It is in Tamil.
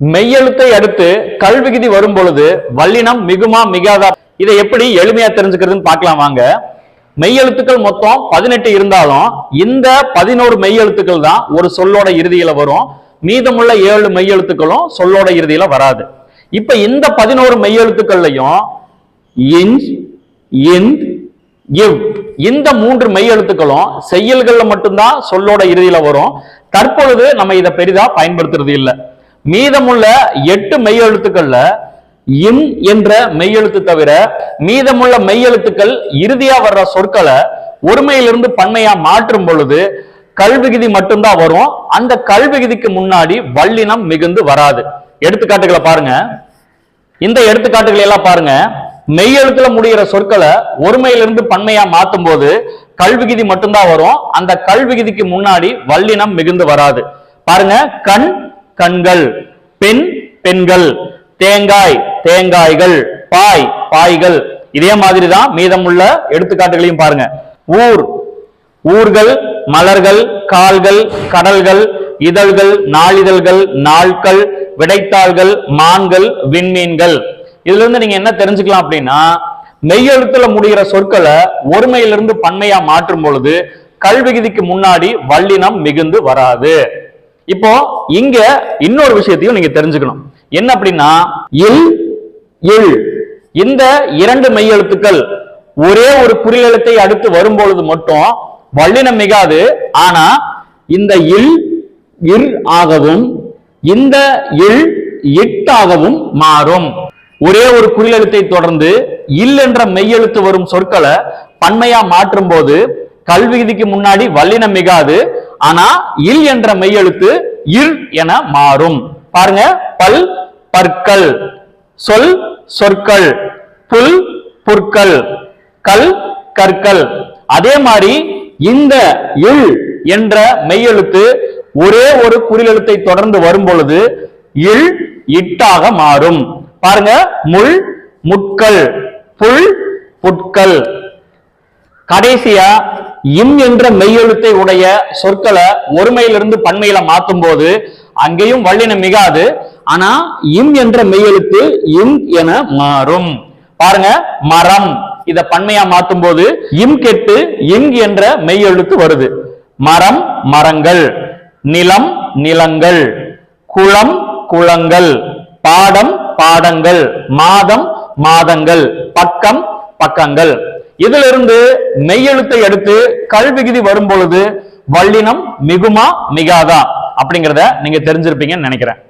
மெய்யெழுத்தை அடுத்து கல்விகுதி வரும் பொழுது வல்லினம் மிகுமா மிகாதா? இதை எப்படி எளிமையா தெரிஞ்சுக்கிறதுன்னு பார்க்கலாம் வாங்க. மெய்யெழுத்துக்கள் மொத்தம் பதினெட்டு இருந்தாலும் இந்த பதினோரு மெய்யெழுத்துக்கள் தான் ஒரு சொல்லோட இறுதியில வரும். மீதமுள்ள ஏழு மெய்யெழுத்துக்களும் சொல்லோட இறுதியில வராது. இப்ப இந்த பதினோரு மெய்யெழுத்துக்கள்லையும் இன்ச் இந்த் இவ் இந்த மூன்று மெய்யெழுத்துக்களும் செய்யல்கள்ல மட்டும்தான் சொல்லோட இறுதியில வரும். தற்பொழுது நம்ம இதை பெரிதா பயன்படுத்துறது இல்லை. மீதமுள்ள எட்டு மெய்யெழுத்துக்கள்ல இம் என்ற மெய்யெழுத்து தவிர மீதமுள்ள மெய்யெழுத்துக்கள் இறுதியா வர்ற சொற்களை ஒருமையிலிருந்து பன்மையா மாற்றும் பொழுது கல்விகுதி மட்டும்தான் வரும். அந்த கல்விகுதிக்கு முன்னாடி வல்லினம் மிகுந்து வராது. எடுத்துக்காட்டுகளை பாருங்க. இந்த எடுத்துக்காட்டுகளை எல்லாம் பாருங்க. மெய்யெழுத்துல முடிகிற சொற்களை ஒருமையிலிருந்து பன்மையா மாத்தும் போது கல்விகுதி மட்டும்தான் வரும். அந்த கல்விகுதிக்கு முன்னாடி வல்லினம் மிகுந்து வராது. பாருங்க. கண் கண்கள் பெண் பெண்கள் தேங்காய் தேங்காய்கள் பாய் பாய்கள். இதே மாதிரி தான் மீதமுள்ள எடுத்துக்காட்டுகளையும் பாருங்க. ஊர் ஊர்கள் மலர்கள் கால்கள் கடல்கள் இதழ்கள் நாளிதழ்கள் நாட்கள் விடைத்தாள்கள் மான்கள் விண்மீன்கள். இதுல இருந்து நீங்க என்ன தெரிஞ்சுக்கலாம் அப்படின்னா மெய்யெழுத்துல முடிகிற சொற்களை ஒருமையிலிருந்து பன்மையா மாற்றும் பொழுது கல்விகுதிக்கு முன்னாடி வல்லினம் மிகுந்து வராது. இப்போ இங்க இன்னொரு விஷயத்தையும் நீங்க தெரிஞ்சுக்கணும். என்ன அப்படின்னா இல் இல் இந்த இரண்டு மெய்யெழுத்துக்கள் ஒரே ஒரு குறிலெழுத்தை அடுத்து வரும்பொழுது மட்டும் வல்லினம் மிகாது. ஆனா இந்த இல் இர் ஆகவும் இந்த இல் இட்டாகவும் மாறும். ஒரே ஒரு குறிலெழுத்தை தொடர்ந்து இல் என்ற மெய்யெழுத்து வரும் சொற்களை பன்மையா மாற்றும் போது கல்விதிக்கு முன்னாடி வல்லினம் மிகாது ஆனா இல் என்ற மெய்யெழுத்து இர் என மாறும். பாருங்க பல் பற்கள். சொல் சொற்கள். புல் புற்கள். கல் கற்கள். அதே மாதிரி இந்த இல் என்ற மெய்யெழுத்து ஒரே ஒரு குறிலெழுத்தை தொடர்ந்து வரும் பொழுது இல் இட்டாக மாறும். பாருங்க முள் முட்கள். புல் புட்கள். கடைசியா இம் என்ற மெய்யெழுத்தை உடைய சொற்களை ஒருமையிலிருந்து பன்மையில மாத்தும் போது அங்கேயும் வல்லினம் மிகாது. ஆனா இம் என்ற மெய்யெழுத்து இம் என மாறும். பாருங்க மரம். இத பன்மையா மாத்தும் போது இம் கெட்டு இங் என்ற மெய்யெழுத்து வருது. மரம் மரங்கள். நிலம் நிலங்கள். குளம் குளங்கள். பாடம் பாடங்கள். மாதம் மாதங்கள். பக்கம் பக்கங்கள். இதிலிருந்து மெய்யெழுத்தை எடுத்து கல்விகுதி வரும் பொழுது வல்லினம் மிகுமா மிகாதா அப்படிங்கிறத நீங்க தெரிஞ்சிருப்பீங்கன்னு நினைக்கிறேன்.